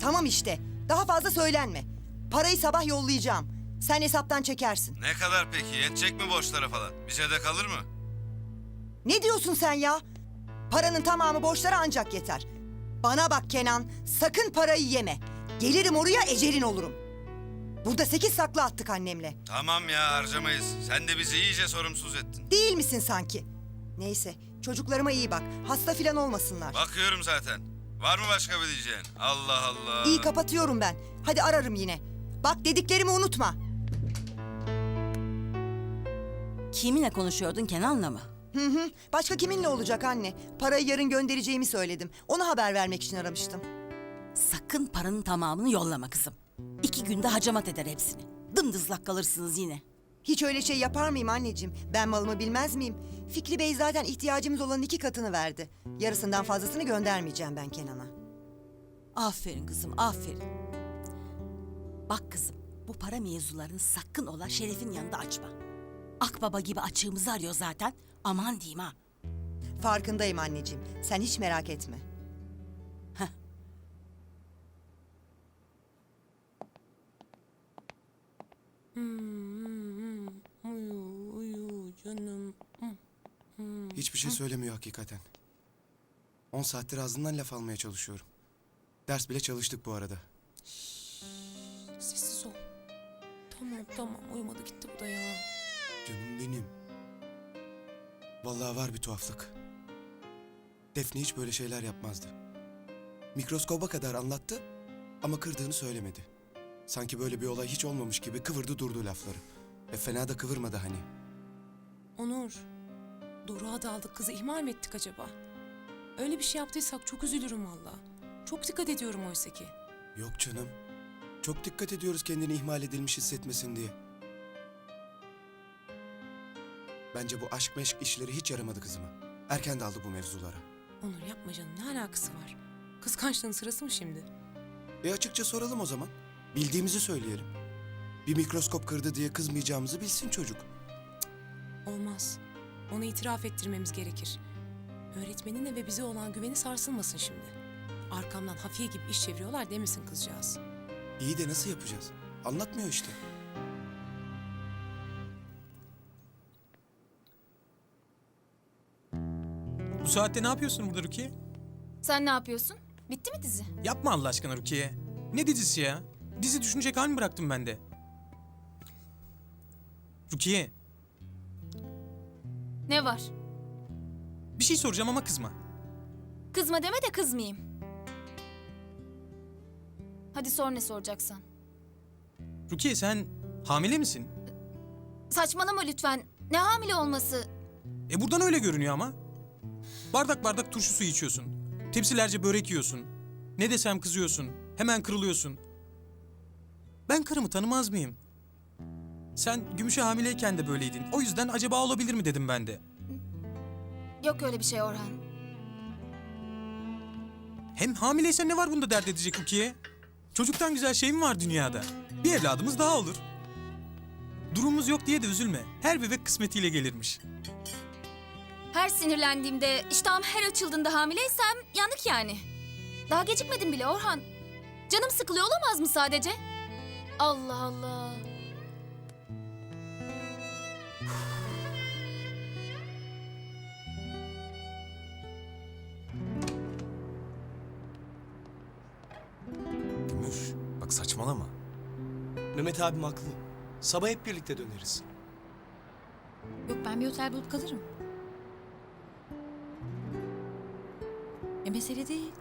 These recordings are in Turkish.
Tamam işte. Daha fazla söylenme. Parayı sabah yollayacağım. Sen hesaptan çekersin. Ne kadar peki? Yetecek mi borçlara falan? Bize de kalır mı? Ne diyorsun sen ya? Paranın tamamı borçlara ancak yeter. Bana bak Kenan, sakın parayı yeme. Gelirim oraya ecelin olurum. Burada sekiz saklı attık annemle. Tamam ya harcamayız. Sen de bizi iyice sorumsuz ettin. Değil misin sanki? Neyse, çocuklarıma iyi bak. Hasta filan olmasınlar. Bakıyorum zaten. Var mı başka bir diyeceğin? Allah Allah. İyi kapatıyorum ben. Hadi ararım yine. Bak dediklerimi unutma. Kiminle konuşuyordun Kenan'la mı? Hı hı. Başka kiminle olacak anne? Parayı yarın göndereceğimi söyledim. Ona haber vermek için aramıştım. Sakın paranın tamamını yollama kızım. İki günde hacamat eder hepsini. Dımdızlak kalırsınız yine. Hiç öyle şey yapar mıyım anneciğim? Ben malımı bilmez miyim? Fikri Bey zaten ihtiyacımız olan iki katını verdi. Yarısından fazlasını göndermeyeceğim ben Kenan'a. Aferin kızım, aferin. Bak kızım, bu para mevzularını sakın ola Şeref'in yanında açma. Akbaba gibi açığımızı arıyor zaten. Aman diyeyim ha. Farkındayım anneciğim. Sen hiç merak etme. Uyu canım. Hiçbir şey söylemiyor hakikaten. 10 saattir ağzından laf almaya çalışıyorum. Ders bile çalıştık bu arada. Sessiz ol. Tamam tamam uyumadı gitti bu da ya. Canım benim. Vallahi var bir tuhaflık. Defne hiç böyle şeyler yapmazdı. Mikroskoba kadar anlattı ama kırdığını söylemedi. Sanki böyle bir olay hiç olmamış gibi kıvırdı durdu lafları. E fena da kıvırmadı hani. Onur. Doruk'a da aldık kızı ihmal mi ettik acaba? Öyle bir şey yaptıysak çok üzülürüm valla. Çok dikkat ediyorum oysa ki. Yok canım. Çok dikkat ediyoruz kendini ihmal edilmiş hissetmesin diye. Bence bu aşk meşk işleri hiç yaramadı kızıma. Erken daldı bu mevzulara. Onur yapma canım ne alakası var? Kıskançlığın sırası mı şimdi? E açıkça soralım o zaman. Bildiğimizi söyleyelim. Bir mikroskop kırdı diye kızmayacağımızı bilsin çocuk. Olmaz. Ona itiraf ettirmemiz gerekir. Öğretmenine ve bize olan güveni sarsılmasın şimdi. Arkamdan hafiye gibi iş çeviriyorlar demesin kızcağız. İyi de nasıl yapacağız? Anlatmıyor işte. Bu saatte ne yapıyorsun burada Rukiye? Sen ne yapıyorsun? Bitti mi dizi? Yapma Allah aşkına Rukiye. Ne dizisi ya? Dizi düşünecek hal mi bıraktım ben de? Rukiye, Ne var? bir şey soracağım ama kızma. Kızma deme de kızmayayım. Hadi sor ne soracaksan. Rukiye sen hamile misin? Saçmalama lütfen. Ne hamile olması? E buradan öyle görünüyor ama. Bardak bardak turşu suyu içiyorsun. Tepsilerce börek yiyorsun. Ne desem kızıyorsun. Hemen kırılıyorsun. Ben karımı tanımaz mıyım? Sen gümüşe hamileyken de böyleydin. O yüzden acaba olabilir mi dedim ben de. Yok öyle bir şey Orhan. Hem hamileysen ne var bunda dert edecek Rukiye? Çocuktan güzel şey mi var dünyada? Bir evladımız daha olur. Durumumuz yok diye de üzülme. Her bebek kısmetiyle gelirmiş. Her sinirlendiğimde, iştahım her açıldığında hamileysem yandık yani. Daha gecikmedim bile Orhan. Canım sıkılıyor olamaz mı sadece? Allah Allah. Bak saçmalama. Mehmet abim haklı. Sabah hep birlikte döneriz. Yok ben bir otel bulup kalırım. E mesele değil.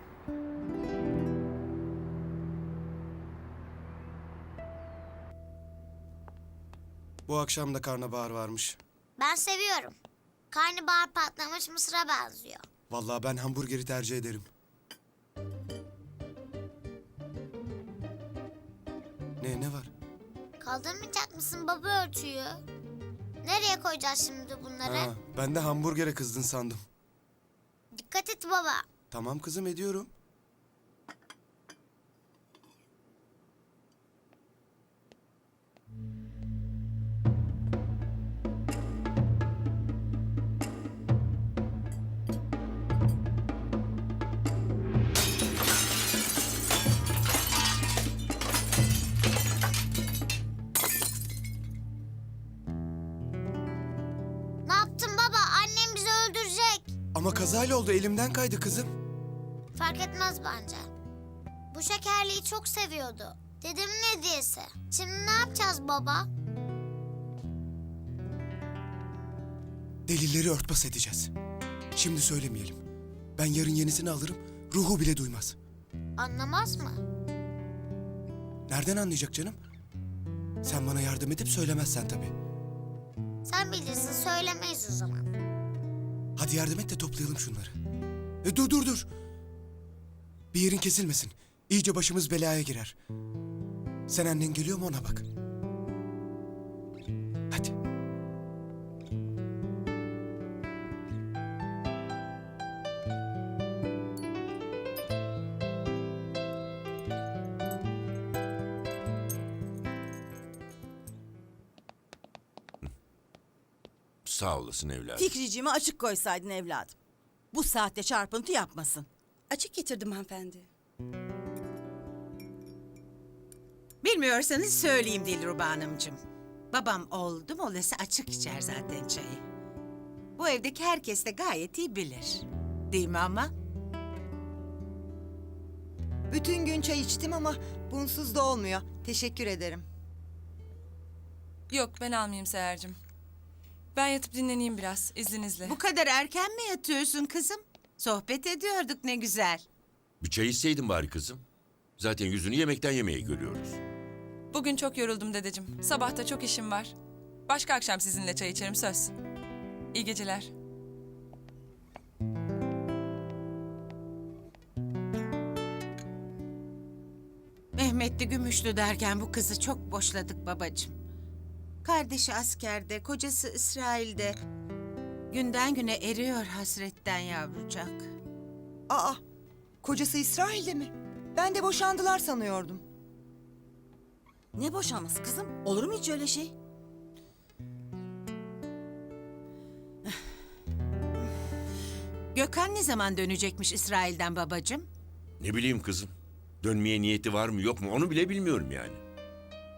Bu akşam da karnabahar varmış. Ben seviyorum. Karnabahar patlamış mısıra benziyor. Vallahi ben hamburgeri tercih ederim. Ne ne var? Kaldırmayacak mısın baba örtüyü? Nereye koyacağız şimdi bunları? Ha, ben de hamburgere kızdın sandım. Dikkat et baba. Tamam kızım ediyorum. Ama kazayla oldu elimden kaydı kızım. Fark etmez bence. Bu şekerliği çok seviyordu. Dedemin hediyesi. Şimdi ne yapacağız baba? Delilleri örtbas edeceğiz. Şimdi söylemeyelim. Ben yarın yenisini alırım. Ruhu bile duymaz. Anlamaz mı? Nereden anlayacak canım? Sen bana yardım edip söylemezsen tabii. Sen bilirsin söylemeyiz o zaman. Hadi yardım et de toplayalım şunları. E, dur dur dur. Bir yerin kesilmesin. İyice başımız belaya girer. Sen annen geliyor mu ona bak. Sağ olasın evladım. Fikriciğimi açık koysaydın evladım. Bu saatte çarpıntı yapmasın. Açık getirdim hanımefendi. Bilmiyorsanız söyleyeyim Dilruba Hanımcığım. Babam oldu mu olası açık içer zaten çayı. Bu evdeki herkes de gayet iyi bilir. Değil mi ama? Bütün gün çay içtim ama bunsuz da olmuyor. Teşekkür ederim. Yok ben almayayım Seher'cim. Ben yatıp dinleneyim biraz izninizle. Bu kadar erken mi yatıyorsun kızım? Sohbet ediyorduk ne güzel. Bir çay içseydin bari kızım. Zaten yüzünü yemekten yemeği görüyoruz. Bugün çok yoruldum dedeciğim. Sabahta çok işim var. Başka akşam sizinle çay içerim söz. İyi geceler. Mehmetli Gümüşlü derken bu kızı çok boşladık babacığım. Kardeşi askerde, kocası İsrail'de. Günden güne eriyor hasretten yavrucak. Aa, kocası İsrail'de mi? Ben de boşandılar sanıyordum. Ne boşanması kızım? Olur mu hiç öyle şey? Gökhan ne zaman dönecekmiş İsrail'den babacığım? Ne bileyim kızım. Dönmeye niyeti var mı yok mu onu bile bilmiyorum yani.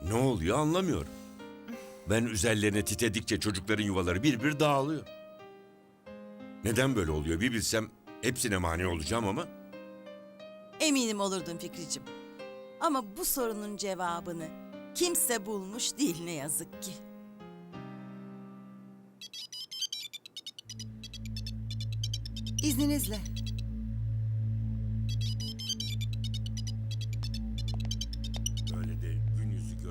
Ne oluyor anlamıyorum. Ben üzerlerine titredikçe çocukların yuvaları bir bir dağılıyor. Neden böyle oluyor bir bilsem hepsine mani olacağım ama Eminim olurdun Fikricim. Ama bu sorunun cevabını kimse bulmuş değil ne yazık ki. İzninizle.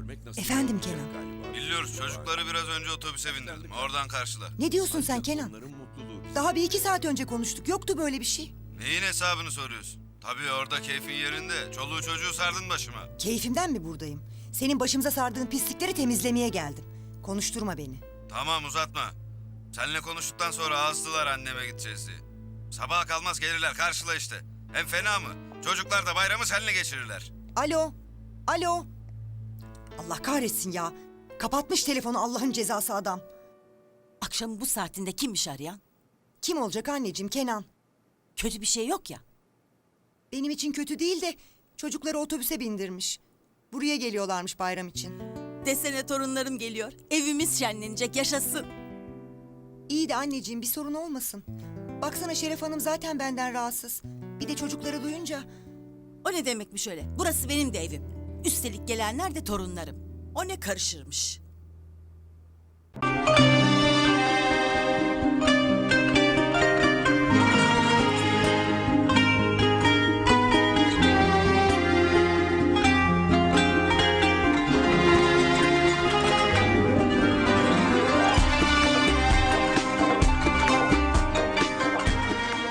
Görmek nasıl Efendim Kenan? galiba. Biliyoruz çocukları biraz önce otobüse bindirdim. Oradan karşıla. Ne diyorsun sen Kenan? Onların mutluluğu. Daha bir iki saat önce konuştuk. Yoktu böyle bir şey. Neyin hesabını soruyorsun? Tabii orada keyfin yerinde. Çoluğu çocuğu sardın başıma. Keyfimden mi buradayım? Senin başımıza sardığın pislikleri temizlemeye geldim. Konuşturma beni. Tamam uzatma. Seninle konuştuktan sonra ağızdılar anneme gideceğiz diye. Sabaha kalmaz gelirler karşıla işte. Hem fena mı? Çocuklar da bayramı seninle geçirirler. Alo, alo. Allah kahretsin ya. Kapatmış telefonu Allah'ın cezası adam. Akşamın bu saatinde kimmiş arayan? Kim olacak anneciğim Kenan? Kötü bir şey yok ya. Benim için kötü değil de çocukları otobüse bindirmiş. Buraya geliyorlarmış bayram için. Desene torunlarım geliyor. Evimiz şenlenecek yaşasın. İyi de anneciğim bir sorun olmasın. Baksana Şeref Hanım zaten benden rahatsız. Bir de çocukları duyunca O ne demekmiş öyle? Burası benim de evim. Üstelik gelenler de torunlarım. O ne karışırmış.